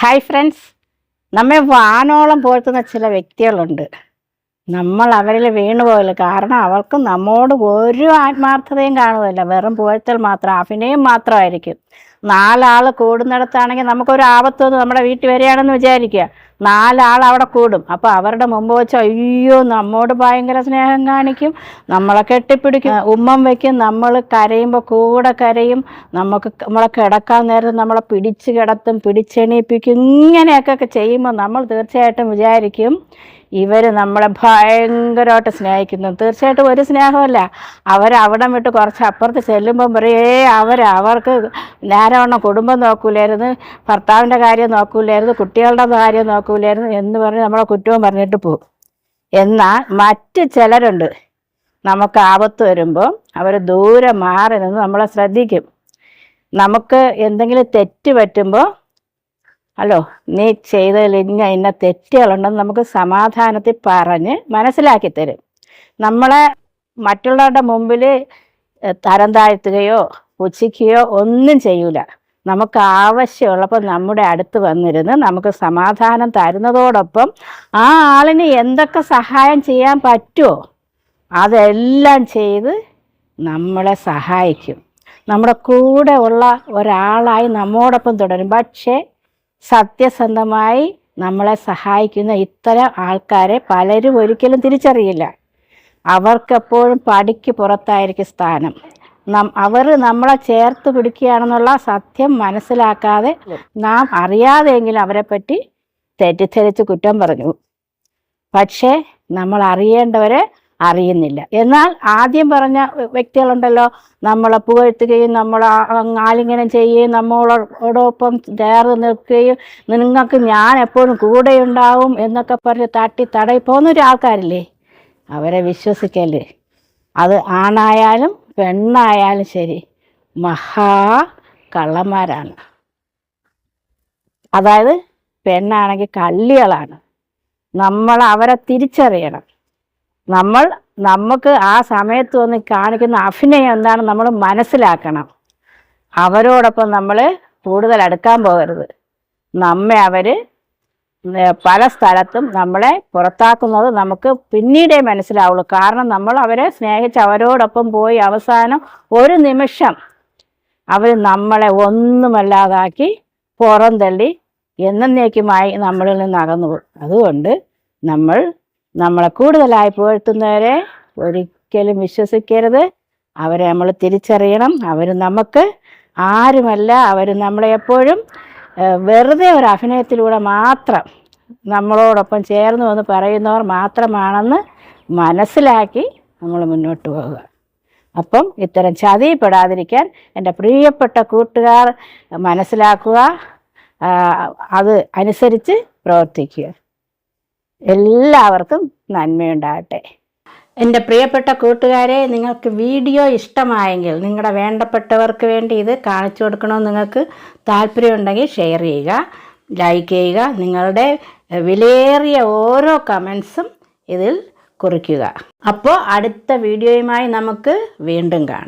Hi friends നമ്മെ വാനോളം പോഴ്ത്തുന്ന ചില വ്യക്തികളുണ്ട്. നമ്മൾ അവരിൽ വീണു കാരണം അവർക്ക് നമ്മോട് ഒരു ആത്മാർത്ഥതയും കാണുകയില്ല. വെറും പുകഴ്ത്തൽ മാത്രം അഭിനയം മാത്രമായിരിക്കും. നാലാൾ കൂടുന്നിടത്താണെങ്കിൽ നമുക്കൊരു ആപത്ത് വന്ന് നമ്മുടെ വീട്ടിൽ വരികയാണെന്ന് വിചാരിക്കുക. നാലാൾ അവിടെ കൂടും. അപ്പോൾ അവരുടെ മുമ്പ് വെച്ച് അയ്യോ നമ്മോട് ഭയങ്കര സ്നേഹം കാണിക്കും നമ്മളെ കെട്ടിപ്പിടിക്കും. ഉമ്മം വയ്ക്കും നമ്മൾ കരയുമ്പോൾ കൂടെ കരയും. നമുക്ക് നമ്മളെ കിടക്കാൻ നേരം നമ്മളെ പിടിച്ച് കിടത്തും പിടിച്ചെണീപ്പിക്കും ഇങ്ങനെയൊക്കെ ചെയ്യുമ്പോൾ നമ്മൾ തീർച്ചയായിട്ടും വിചാരിക്കും ഇവർ നമ്മളെ ഭയങ്കരമായിട്ട് സ്നേഹിക്കുന്നു. തീർച്ചയായിട്ടും ഒരു സ്നേഹമല്ല അവരവിടം വിട്ട് കുറച്ച് അപ്പുറത്ത് ചെല്ലുമ്പം പറയേ അവർ അവർക്ക് നേരവണ്ണം കുടുംബം നോക്കൂലായിരുന്നു ഭർത്താവിന്റെ കാര്യം നോക്കൂലായിരുന്നു കുട്ടികളുടെ കാര്യം നോക്കൂലായിരുന്നു എന്ന് പറഞ്ഞ് നമ്മളെ കുറ്റവും പറഞ്ഞിട്ട് പോകും. എന്നാൽ മറ്റ് ചിലരുണ്ട്. നമുക്ക് ആപത്ത് വരുമ്പോൾ അവർ ദൂരെ മാറി നിന്ന് നമ്മളെ ശ്രദ്ധിക്കും. നമുക്ക് എന്തെങ്കിലും തെറ്റ് പറ്റുമ്പോൾ അല്ലോ നീ ചെയ്തതിൽ ഇന്ന ഇന്ന തെറ്റുകളുണ്ടെന്ന് നമുക്ക് സമാധാനത്തിൽ പറഞ്ഞ് മനസ്സിലാക്കി തരും. നമ്മളെ മറ്റുള്ളവരുടെ മുമ്പിൽ തരം താഴ്ത്തുകയോ പുച്ഛിക്കുകയോ ഒന്നും ചെയ്യൂല. നമുക്ക് ആവശ്യമുള്ളപ്പോൾ നമ്മുടെ അടുത്ത് വന്നിരുന്ന് നമുക്ക് സമാധാനം തരുന്നതോടൊപ്പം ആ ആളിന് എന്തൊക്കെ സഹായം ചെയ്യാൻ പറ്റുമോ അതെല്ലാം ചെയ്ത് നമ്മളെ സഹായിക്കും. നമ്മുടെ കൂടെ ഉള്ള ഒരാളായി നമ്മോടൊപ്പം തുടരും. പക്ഷേ സത്യസന്ധമായി നമ്മളെ സഹായിക്കുന്ന ഇത്തരം ആൾക്കാരെ പലരും ഒരിക്കലും തിരിച്ചറിയില്ല. അവർക്കെപ്പോഴും പടിക്ക് പുറത്തായിരിക്കും സ്ഥാനം. അവർ നമ്മളെ ചേർത്ത് പിടിക്കുകയാണെന്നുള്ള സത്യം മനസ്സിലാക്കാതെ നാം അറിയാതെയെങ്കിലും അവരെപ്പറ്റി തെറ്റിദ്ധരിച്ച് കുറ്റം പറഞ്ഞു. പക്ഷേ നമ്മൾ അറിയേണ്ടവരെ അറിയുന്നില്ല. എന്നാൽ ആദ്യം പറഞ്ഞ വ്യക്തികളുണ്ടല്ലോ നമ്മളെ പുകഴ്ത്തുകയും നമ്മൾ ആലിംഗനം ചെയ്യുകയും നമ്മളോടൊപ്പം ചേർന്ന് നിൽക്കുകയും നിങ്ങൾക്ക് ഞാൻ എപ്പോഴും കൂടെ കൂടെയുണ്ടാവും എന്നൊക്കെ പറഞ്ഞ് തട്ടി തടയി പോകുന്ന ആൾക്കാരില്ലേ? അവരെ വിശ്വസിക്കല്ലേ? അത് ആണായാലും പെണ്ണായാലും ശരി മഹാ കള്ളന്മാരാണ്. അതായത് പെണ്ണാണെങ്കിൽ കള്ളികളാണ്. നമ്മൾ അവരെ തിരിച്ചറിയണം. നമ്മൾ നമുക്ക് ആ സമയത്ത് വന്ന് കാണിക്കുന്ന അഭിനയം എന്താണ് നമ്മൾ മനസ്സിലാക്കണം. അവരോടൊപ്പം നമ്മൾ കൂടുതൽ അടുക്കാൻ പോകരുത്. നമ്മെ അവർ പല സ്ഥലത്തും നമ്മളെ പുറത്താക്കുന്നത് നമുക്ക് പിന്നീടേ മനസ്സിലാവുള്ളൂ. കാരണം നമ്മൾ അവരെ സ്നേഹിച്ച് അവരോടൊപ്പം പോയി അവസാനം ഒരു നിമിഷം അവർ നമ്മളെ ഒന്നുമല്ലാതാക്കി പുറം തള്ളി എന്നേക്കുമായി നമ്മളിൽ നിന്ന് അകന്നു അതുകൊണ്ട് നമ്മൾ നമ്മളെ കൂടുതലായി പുകഴ്ത്തുന്നവരെ ഒരിക്കലും വിശ്വസിക്കരുത്. അവരെ നമ്മൾ തിരിച്ചറിയണം. അവർ നമുക്ക് ആരുമല്ല. അവർ നമ്മളെ എപ്പോഴും വെറുതെ ഒരു അഭിനയത്തിലൂടെ മാത്രം നമ്മളോടൊപ്പം ചേർന്നു വന്ന് പറയുന്നവർ മാത്രമാണെന്ന് മനസ്സിലാക്കി നമ്മൾ മുന്നോട്ട് പോവുക. അപ്പം ഇത്തരം ചതിപ്പെടാതിരിക്കാൻ എന്റെ പ്രിയപ്പെട്ട കൂട്ടുകാർ മനസ്സിലാക്കുക അത് അനുസരിച്ച് പ്രവർത്തിക്കുക. എല്ലാവർക്കും നന്മയുണ്ടാകട്ടെ. എന്റെ പ്രിയപ്പെട്ട കൂട്ടുകാരെ നിങ്ങൾക്ക് വീഡിയോ ഇഷ്ടമായെങ്കിൽ നിങ്ങളുടെ വേണ്ടപ്പെട്ടവർക്ക് വേണ്ടി ഇത് കാണിച്ചു കൊടുക്കണമെന്ന് നിങ്ങൾക്ക് താല്പര്യമുണ്ടെങ്കിൽ ഷെയർ ചെയ്യുക ലൈക്ക് ചെയ്യുക നിങ്ങളുടെ വിലയേറിയ ഓരോ കമൻസും ഇതിൽ കുറിക്കുക. അപ്പോൾ അടുത്ത വീഡിയോയുമായി നമുക്ക് വീണ്ടും കാണാം.